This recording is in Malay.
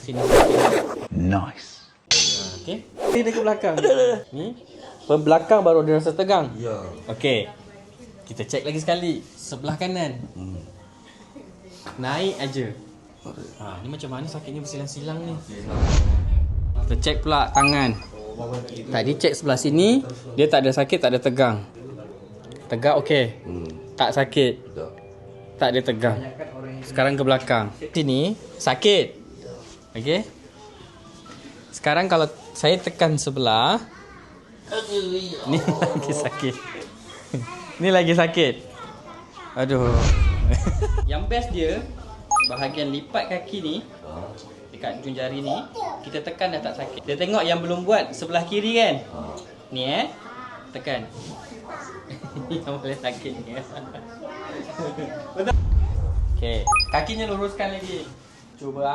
Sini. Nice. Okey. Ni dia ke belakang. Ni. Belakang baru dia rasa tegang. Ya. Okey. Kita cek lagi sekali. Sebelah kanan. Naik aja. Ha, ni macam mana sakitnya bersilang-silang ni? Kita cek pula tangan. Tadi cek sebelah sini, dia tak ada sakit, tak ada tegang. Tegak okey. Tak sakit. Tak. Tak ada tegang. Sekarang ke belakang. Sini sakit. Okey. Sekarang kalau saya tekan sebelah ni lagi sakit. ni lagi sakit. Aduh. Yang best dia bahagian lipat kaki ni dekat ujung jari ni kita tekan dah tak sakit. Dia tengok yang belum buat sebelah kiri kan? Ni eh. Tekan. Yang boleh sakit ni. Betul. Okey, kakinya luruskan lagi. Cuba